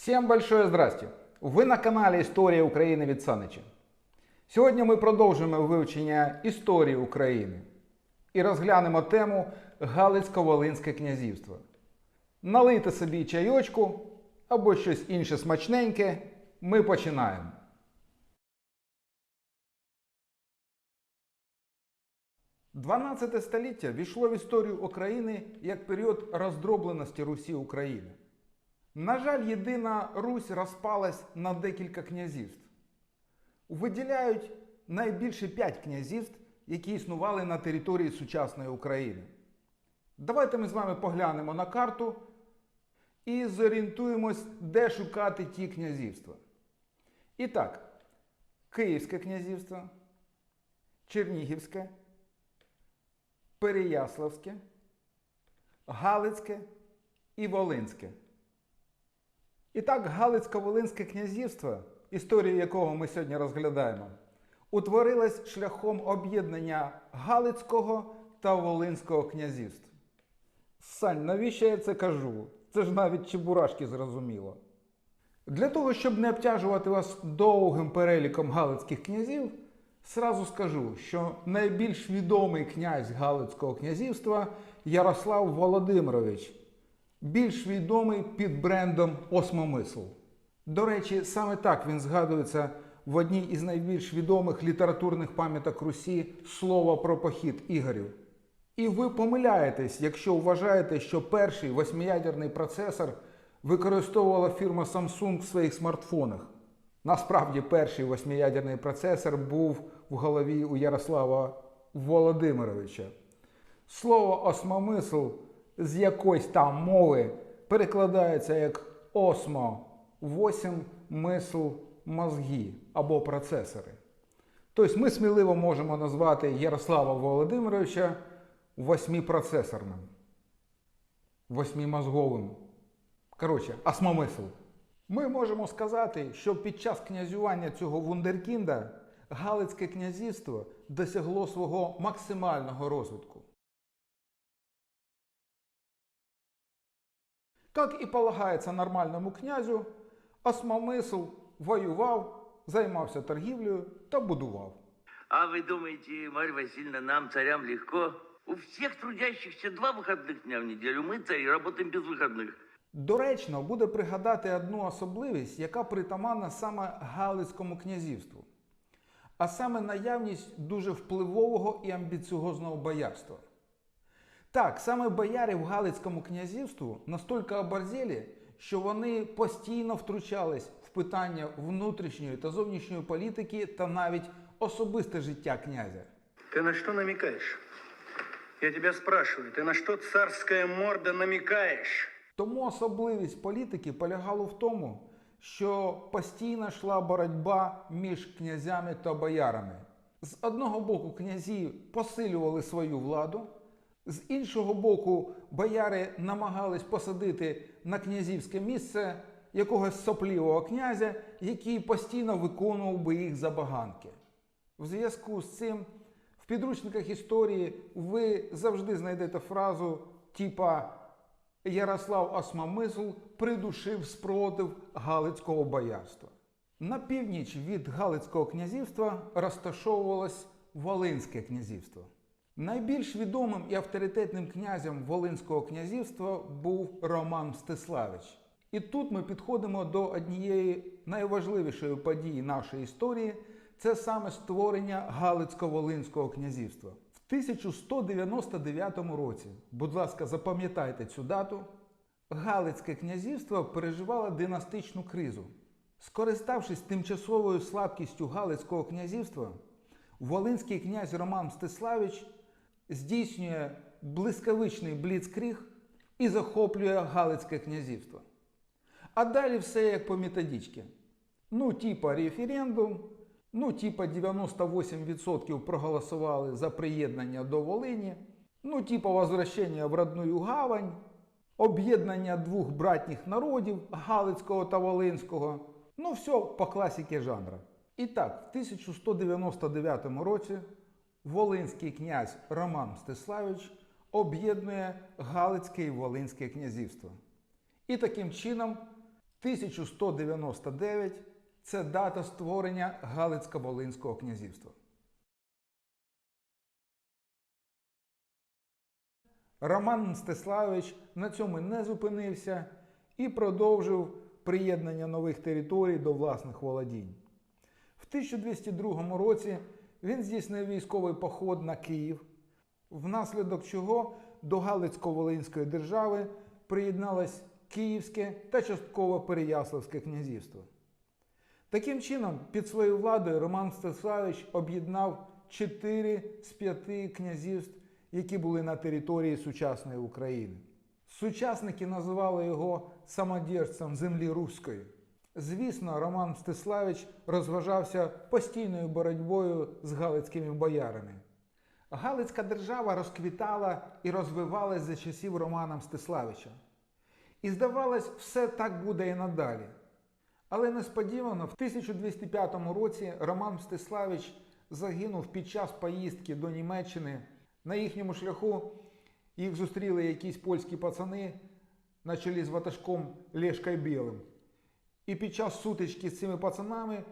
Всем большое здрасте! Ви на каналі Історія України від Санича. Сьогодні ми продовжуємо вивчення історії України і розглянемо тему Галицько-Волинське князівство. Налийте собі чайочку або щось інше смачненьке. Ми починаємо. XII століття війшло в історію України як період роздробленості Русі України. На жаль, єдина Русь розпалась на декілька князівств. Виділяють найбільше п'ять князівств, які існували на території сучасної України. Давайте ми з вами поглянемо на карту і зорієнтуємось, де шукати ті князівства. І так, Київське князівство, Чернігівське, Переяславське, Галицьке і Волинське. І так, Галицько-Волинське князівство, історію якого ми сьогодні розглядаємо, утворилось шляхом об'єднання Галицького та Волинського князівств. Сань, навіщо я це кажу? Це ж навіть чебурашки зрозуміло. Для того, щоб не обтяжувати вас довгим переліком Галицьких князів, сразу скажу, що найбільш відомий князь Галицького князівства Ярослав Володимирович, більш відомий під брендом Осмомисл. До речі, саме так він згадується в одній із найбільш відомих літературних пам'яток Русі Слово про похід Ігорів. І ви помиляєтесь, якщо вважаєте, що перший восьмиядерний процесор використовувала фірма Samsung в своїх смартфонах. Насправді, перший восьмиядерний процесор був в голові у Ярослава Володимировича. Слово осмомисл з якоїсь там мови перекладається як осмо, восім мисл мозги або процесори. Тобто ми сміливо можемо назвати Ярослава Володимировича восьмипроцесорним, восьмимозговим. Коротше, осмомисл. Ми можемо сказати, що під час князювання цього вундеркінда Галицьке князівство досягло свого максимального розвитку. Як і полагається нормальному князю, осмомисл воював, займався торгівлею та будував. А вы думаете, Марья Васильевна, нам, царям, легко? У всех трудящихся два выходных дня в неделю. Мы, цари, работаем без выходных. Доречно буде пригадати одну особливість, яка притаманна саме Галицькому князівству, а саме наявність дуже впливового і амбіціозного боярства. Так, саме бояри в Галицькому князівству настільки оборзели, що вони постійно втручались в питання внутрішньої та зовнішньої політики та навіть особисте життя князя. Ты на что намекаешь? Я тебя спрашиваю, ты на что царская морда намекаешь? Тому особливість політики полягала в тому, що постійно йшла боротьба між князями та боярами. З одного боку, князі посилювали свою владу, з іншого боку, бояри намагались посадити на князівське місце якогось соплівого князя, який постійно виконував би їх забаганки. В зв'язку з цим в підручниках історії ви завжди знайдете фразу типа Ярослав Осмомисл придушив спротив Галицького боярства. На північ від Галицького князівства розташовувалось Волинське князівство. Найбільш відомим і авторитетним князем Волинського князівства був Роман Мстиславич. І тут ми підходимо до однієї найважливішої події нашої історії це саме створення Галицько-Волинського князівства. В 1199 році, будь ласка, запам'ятайте цю дату, Галицьке князівство переживало династичну кризу. Скориставшись тимчасовою слабкістю Галицького князівства, Волинський князь Роман Мстиславич здійснює блискавичний бліцкріг і захоплює Галицьке князівство. А далі все як по методичці. Ну, типа референдум, ну, типа 98% проголосували за приєднання до Волині, ну, типа возвращення в родную гавань, об'єднання двох братніх народів Галицького та Волинського. Ну, все по класіки жанра. І так, в 1199 році Волинський князь Роман Мстиславич об'єднує Галицьке і Волинське князівство. І таким чином 1199 це дата створення Галицько-Волинського князівства. Роман Мстиславич на цьому не зупинився і продовжив приєднання нових територій до власних володінь. В 1202 році він здійснив військовий поход на Київ, внаслідок чого до Галицько-Волинської держави приєдналось Київське та частково Переяславське князівство. Таким чином, під своєю владою Роман Мстиславич об'єднав чотири з п'яти князівств, які були на території сучасної України. Сучасники називали його самодержцем землі руської. Звісно, Роман Мстиславич розважався постійною боротьбою з галицькими боярами. Галицька держава розквітала і розвивалась за часів Романа Мстиславича. І здавалось, все так буде і надалі. Але несподівано в 1205 році Роман Мстиславич загинув під час поїздки до Німеччини. На їхньому шляху їх зустріли якісь польські пацани на чолі з ватажком Лешкою Білим. І під час сутички з цими пацанами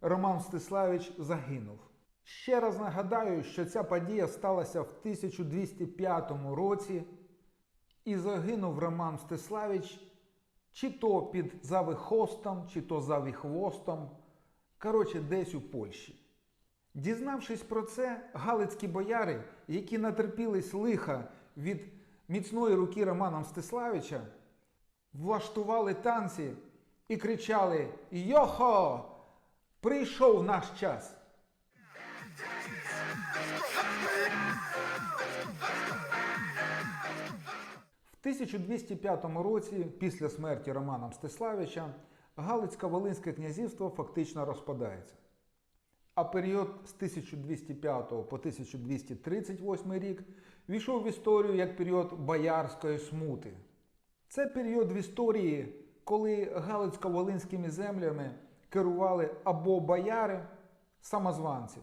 Роман Мстиславич загинув. Ще раз нагадаю, що ця подія сталася в 1205 році, і загинув Роман Мстиславич чи то під Завихостом, чи то Завіхвостом, коротше, десь у Польщі. Дізнавшись про це, галицькі бояри, які натерпілись лиха від міцної руки Романа Мстиславича, влаштували танці і кричали Йохо! Прийшов наш час! В 1205 році, після смерті Романа Мстиславича, Галицько-Волинське князівство фактично розпадається. А період з 1205 по 1238 рік війшов в історію як період боярської смути. Це період в історії, коли Галицько-Волинськими землями керували або бояри, самозванці,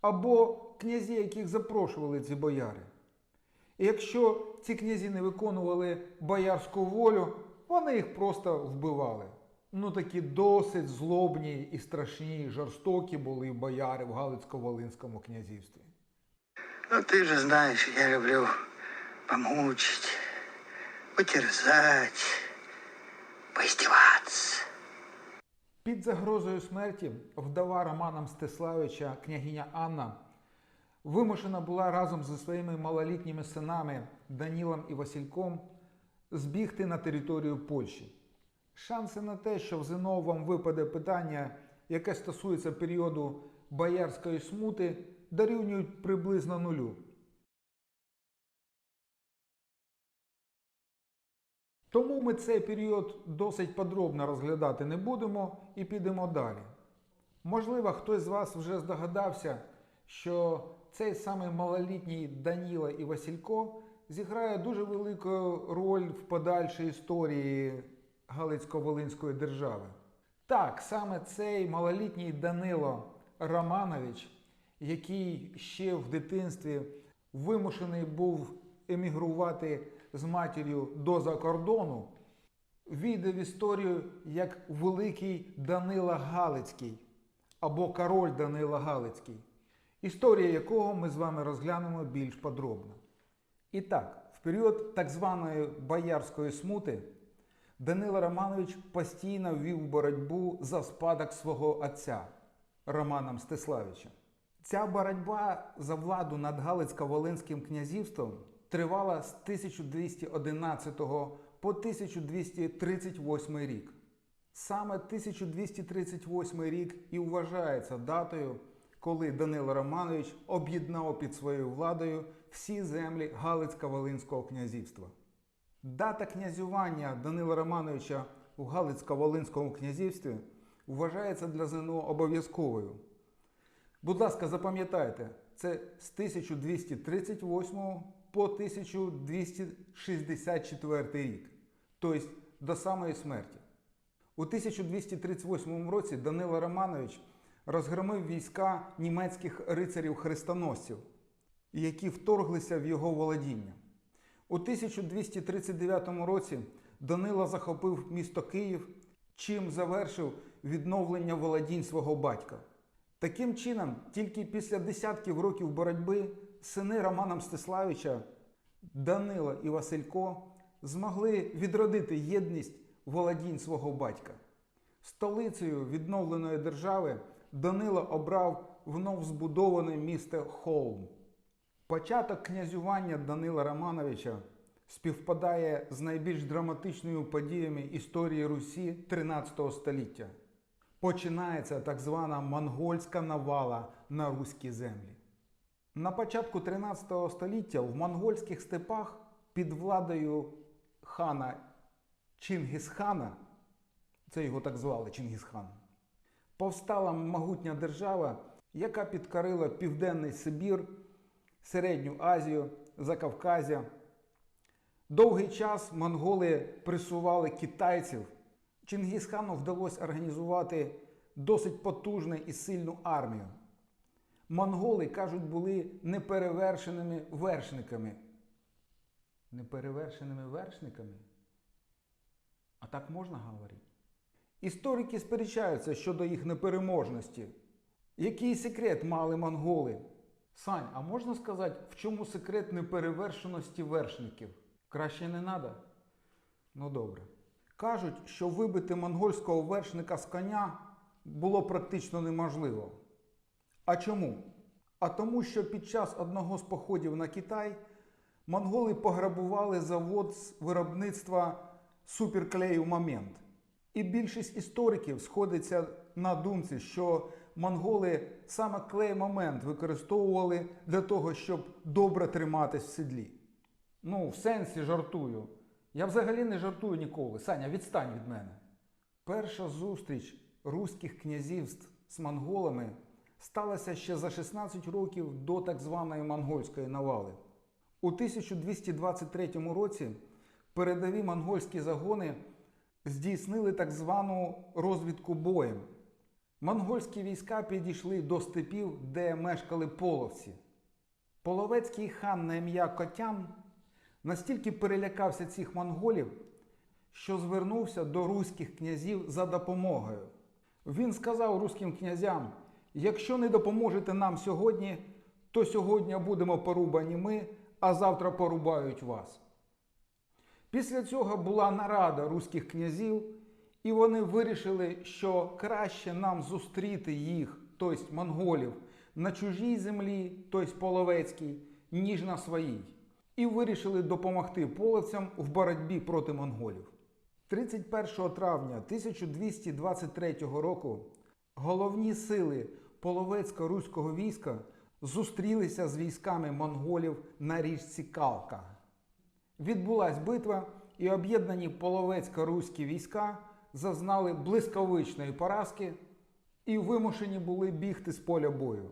або князі, яких запрошували ці бояри. І якщо ці князі не виконували боярську волю, вони їх просто вбивали. Ну такі досить злобні і страшні, і жорстокі були бояри в Галицько-Волинському князівстві. Ну, ты же знаешь, я люблю помучить, потерзать, поиздеваться. Під загрозою смерті вдова Романа Мстиславича, княгиня Анна, вимушена була разом зі своїми малолітніми синами Данілом і Васильком збігти на територію Польщі. Шанси на те, що в ЗНО вам випаде питання, яке стосується періоду боярської смути, дорівнюють приблизно нулю. Тому ми цей період досить подробно розглядати не будемо і підемо далі. Можливо, хтось з вас вже здогадався, що цей самий малолітній Даніла і Василько зіграє дуже велику роль в подальшій історії Галицько-Волинської держави. Так, саме цей малолітній Данило Романович, який ще в дитинстві вимушений був емігрувати з матір'ю до закордону, війде в історію як Великий Данила Галицький або Король Данила Галицький, історія якого ми з вами розглянемо більш подробно. І так, в період так званої боярської смути Данило Романович постійно вів боротьбу за спадок свого отця Романа Мстиславича. Ця боротьба за владу над Галицько-Волинським князівством тривала з 1211 по 1238 рік. Саме 1238 рік і вважається датою, коли Данило Романович об'єднав під своєю владою всі землі Галицько-Волинського князівства. Дата князювання Данила Романовича у Галицько-Волинському князівстві вважається для ЗНО обов'язковою. Будь ласка, запам'ятайте, це з 1238 по 1264 рік, тобто до самої смерті. У 1238 році Данило Романович розгромив війська німецьких рицарів-хрестоносців, які вторглися в його володіння. У 1239 році Данило захопив місто Київ, чим завершив відновлення володінь свого батька. Таким чином, тільки після десятків років боротьби сини Романа Мстиславича, Данила і Василько змогли відродити єдність володінь свого батька. Столицею відновленої держави Данило обрав вновь збудоване місто Холм. Початок князювання Данила Романовича співпадає з найбільш драматичними подіями історії Русі 13 століття. Починається так звана монгольська навала на руські землі. На початку 13 століття в монгольських степах під владою хана Чингісхана, це його так звали Чингісхан, повстала могутня держава, яка підкорила Південний Сибір, Середню Азію, Закавказя. Довгий час монголи присували китайців. Чингісхану вдалося організувати досить потужну і сильну армію. Монголи, кажуть, були неперевершеними вершниками. Неперевершеними вершниками? А так можна говорити? Історики сперечаються щодо їх непереможності. Який секрет мали монголи? Сань, а можна сказати, в чому секрет неперевершеності вершників? Краще не треба? Ну добре. Кажуть, що вибити монгольського вершника з коня було практично неможливо. А чому? А тому, що під час одного з походів на Китай монголи пограбували завод з виробництва суперклею момент. І більшість істориків сходиться на думці, що монголи саме клей момент використовували для того, щоб добре триматись в седлі. Ну, в сенсі жартую. Я взагалі не жартую ніколи. Саня, відстань від мене. Перша зустріч руських князівств з монголами сталася ще за 16 років до так званої монгольської навали. У 1223 році передові монгольські загони здійснили так звану розвідку боєм. Монгольські війська підійшли до степів, де мешкали половці. Половецький хан на ім'я Котян настільки перелякався цих монголів, що звернувся до руських князів за допомогою. Він сказав руським князям: якщо не допоможете нам сьогодні, то сьогодні будемо порубані ми, а завтра порубають вас. Після цього була нарада руських князів, і вони вирішили, що краще нам зустріти їх, тобто монголів, на чужій землі, тобто половецькій, ніж на своїй. І вирішили допомогти половцям в боротьбі проти монголів. 31 травня 1223 року головні сили половецько-руського війська зустрілися з військами монголів на річці Калка. Відбулась битва, і об'єднані половецько-руські війська зазнали блискавичної поразки і вимушені були бігти з поля бою.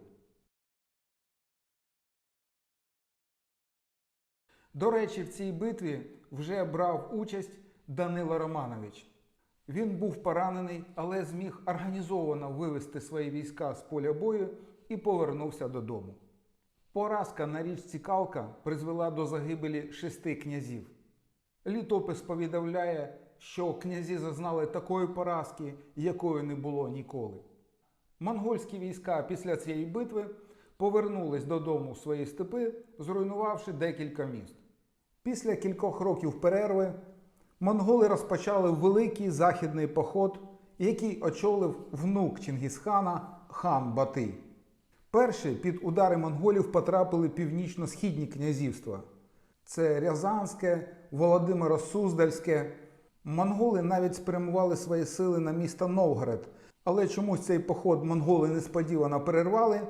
До речі, в цій битві вже брав участь Данило Романович. Він був поранений, але зміг організовано вивести свої війська з поля бою і повернувся додому. Поразка на річці Калка призвела до загибелі шести князів. Літопис повідомляє, що князі зазнали такої поразки, якої не було ніколи. Монгольські війська після цієї битви повернулись додому в свої степи, зруйнувавши декілька міст. Після кількох років перерви монголи розпочали великий західний поход, який очолив внук Чингісхана хан Батий. Перші під удари монголів потрапили північно-східні князівства. Це Рязанське, Володимиро Суздальське. Монголи навіть спрямували свої сили на місто Новгород, але чомусь цей поход монголи несподівано перервали.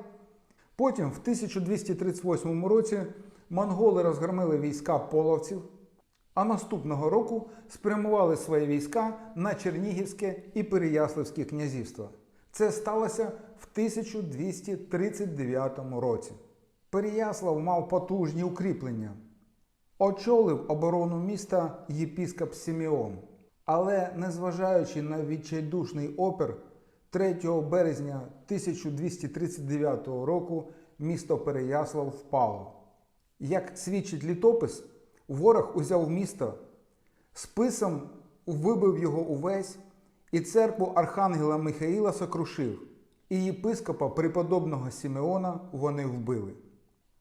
Потім, в 1238 році, монголи розгромили війська половців, а наступного року спрямували свої війська на Чернігівське і Переяславське князівства. Це сталося в 1239 році. Переяслав мав потужні укріплення. Очолив оборону міста єпіскоп Сімеон. Але незважаючи на відчайдушний опір, 3 березня 1239 року місто Переяслав впало. Як свідчить літопис, ворог узяв місто, списом вибив його увесь і церкву Архангела Михаїла сокрушив, і єпископа преподобного Сімеона вони вбили.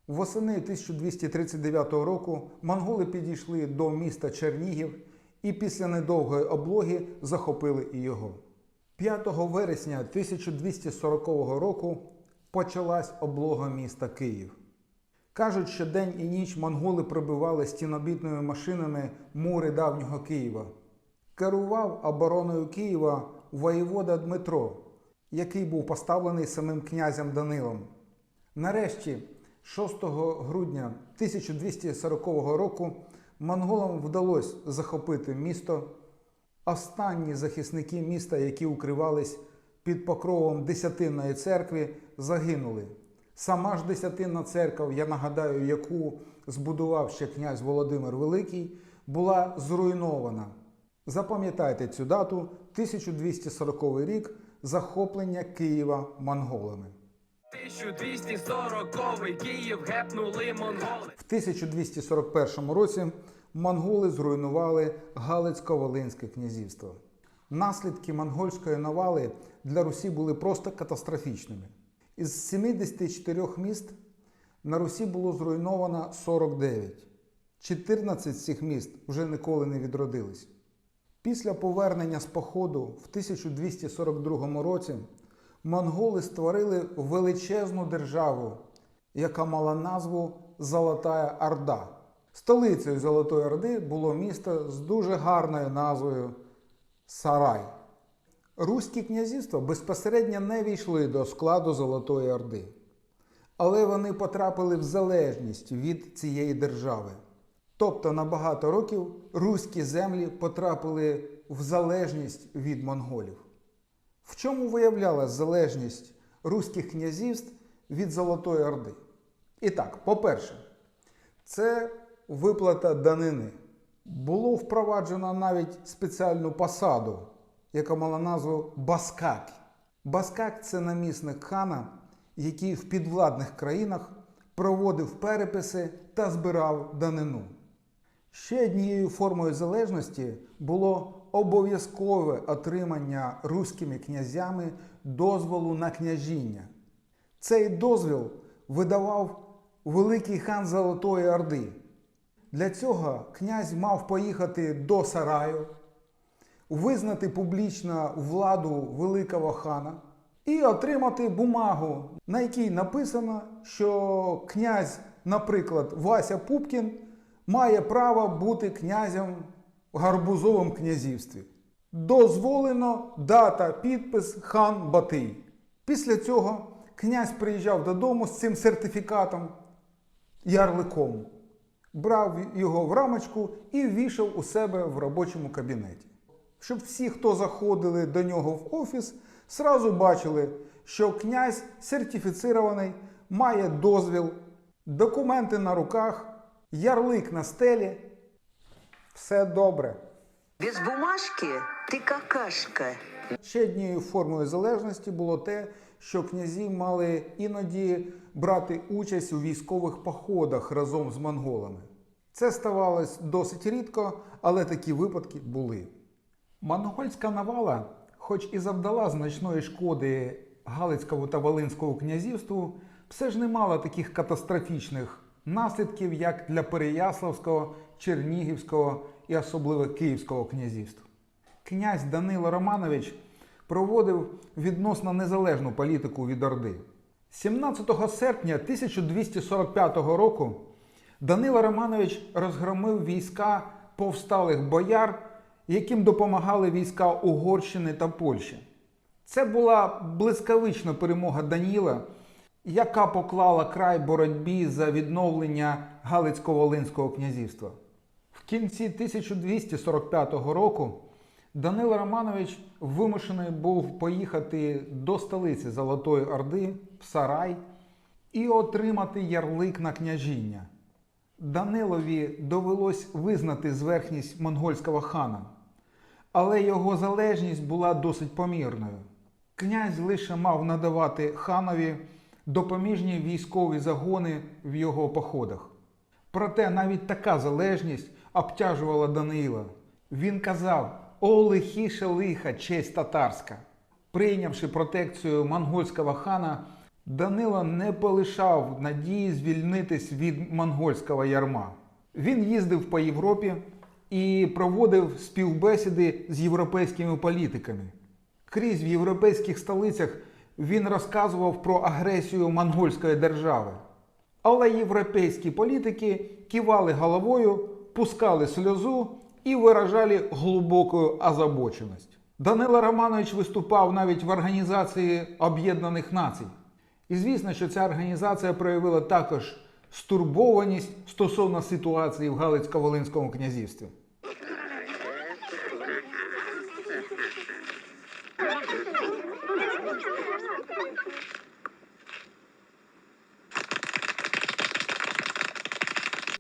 Восени 1239 року монголи підійшли до міста Чернігів і після недовгої облоги захопили і його. 5 вересня 1240 року почалась облога міста Київ. Кажуть, що день і ніч монголи пробивали стінобітними машинами мури давнього Києва. Керував обороною Києва воєвода Дмитро, який був поставлений самим князем Данилом. Нарешті, 6 грудня 1240 року, монголам вдалося захопити місто. Останні захисники міста, які укривались під покровом Десятинної церкви, загинули. Сама ж Десятинна церква, я нагадаю, яку збудував ще князь Володимир Великий, була зруйнована. Запам'ятайте цю дату 1240 рік захоплення Києва монголами. 1240 Київ гепнули монголи. В 1241 році монголи зруйнували Галицько-Волинське князівство. Наслідки монгольської навали для Русі були просто катастрофічними. Із 74 міст на Русі було зруйновано 49. 14 з цих міст вже ніколи не відродились. Після повернення з походу в 1242 році монголи створили величезну державу, яка мала назву Золотая Орда. Столицею Золотої Орди було місто з дуже гарною назвою Сарай. Руські князівства безпосередньо не війшли до складу Золотої Орди, але вони потрапили в залежність від цієї держави. Тобто на багато років руські землі потрапили в залежність від монголів. В чому виявлялась залежність руських князівств від Золотої Орди? І так, по-перше, це виплата данини. Було впроваджено навіть спеціальну посаду, яка мала назву Баскак. Баскак це намісник хана, який в підвладних країнах проводив переписи та збирав данину. Ще однією формою залежності було обов'язкове отримання руськими князями дозволу на княжіння. Цей дозвіл видавав великий хан Золотої Орди. Для цього князь мав поїхати до Сараю, визнати публічно владу великого хана і отримати бумагу, на якій написано, що князь, наприклад, Вася Пупкін, має право бути князем в гарбузовому князівстві. Дозволено дата, підпис хан Батий. Після цього князь приїжджав додому з цим сертифікатом ярликом, брав його в рамочку і вішав у себе в робочому кабінеті. Щоб всі, хто заходили до нього в офіс, сразу бачили, що князь сертифіцирований, має дозвіл, документи на руках, ярлик на стелі. Все добре. Без бумажки ты какашка. Ще однією формою залежності було те, що князі мали іноді брати участь у військових походах разом з монголами. Це ставалось досить рідко, але такі випадки були. Монгольська навала, хоч і завдала значної шкоди Галицькому та Волинському князівству, все ж не мала таких катастрофічних наслідків, як для Переяславського, Чернігівського і особливо Київського князівств. Князь Данило Романович проводив відносно незалежну політику від Орди. 17 серпня 1245 року Данило Романович розгромив війська повсталих бояр, яким допомагали війська Угорщини та Польщі. Це була блискавична перемога Даніла, яка поклала край боротьбі за відновлення Галицько-Волинського князівства. В кінці 1245 року Данило Романович вимушений був поїхати до столиці Золотої Орди в Сарай і отримати ярлик на княжіння. Данилові довелось визнати зверхність монгольського хана, але його залежність була досить помірною. Князь лише мав надавати ханові допоміжні військові загони в його походах. Проте навіть така залежність обтяжувала Даниїла. Він казав, О лихіше лиха честь татарська. Прийнявши протекцію монгольського хана, Данило не полишав надії звільнитись від монгольського ярма. Він їздив по Європі і проводив співбесіди з європейськими політиками. Крізь в європейських столицях він розказував про агресію монгольської держави. Але європейські політики кивали головою, пускали сльозу і виражали глибоку озабоченість. Данило Романович виступав навіть в Організації Об'єднаних Націй. І звісно, що ця організація проявила також стурбованість стосовно ситуації в Галицько-Волинському князівстві.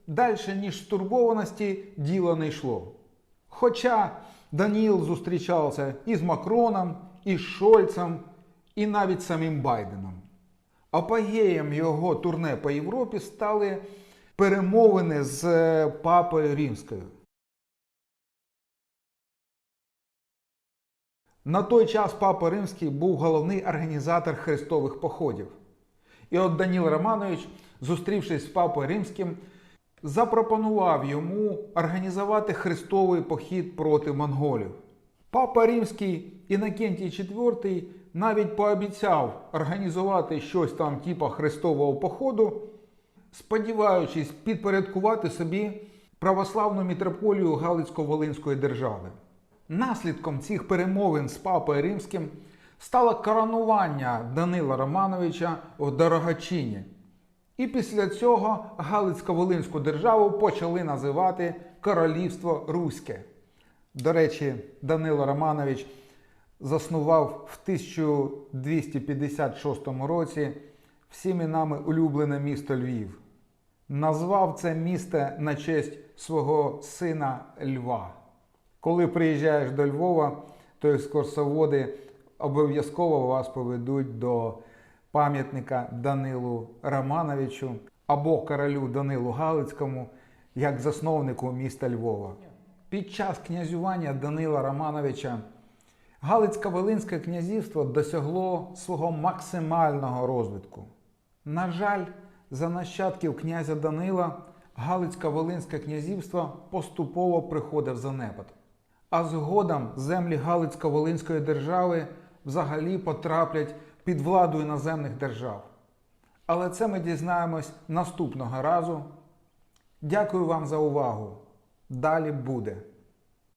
Дальше, ніж стурбованості, діло не йшло. Хоча Даніл зустрічався і з Макроном, і з Шольцем, і навіть самим Байденом. Апогеєм його турне по Європі стали перемовини з е, папою Римською. На той час папа Римський був головний організатор хрестових походів. І от Даніл Романович, зустрівшись з папою Римським, запропонував йому організувати хрестовий похід проти монголів. Папа Римський Інокентій IV навіть пообіцяв організувати щось там типу хрестового походу, сподіваючись підпорядкувати собі православну мітрополію Галицько-Волинської держави. Наслідком цих перемовин з папою Римським стало коронування Данила Романовича в Дорогачині. І після цього Галицько-Волинську державу почали називати Королівство Руське. До речі, Данило Романович заснував в 1256 році всіми нами улюблене місто Львів. Назвав це місто на честь свого сина Льва. Коли приїжджаєш до Львова, то екскурсоводи обов'язково вас поведуть до пам'ятника Данилу Романовичу або королю Данилу Галицькому як засновнику міста Львова. Під час князювання Данила Романовича Галицько-Волинське князівство досягло свого максимального розвитку. На жаль, за нащадків князя Данила Галицько-Волинське князівство поступово приходив занепад. А згодом землі Галицько-Волинської держави взагалі потраплять під владу іноземних держав. Але це ми дізнаємось наступного разу. Дякую вам за увагу. Далі буде.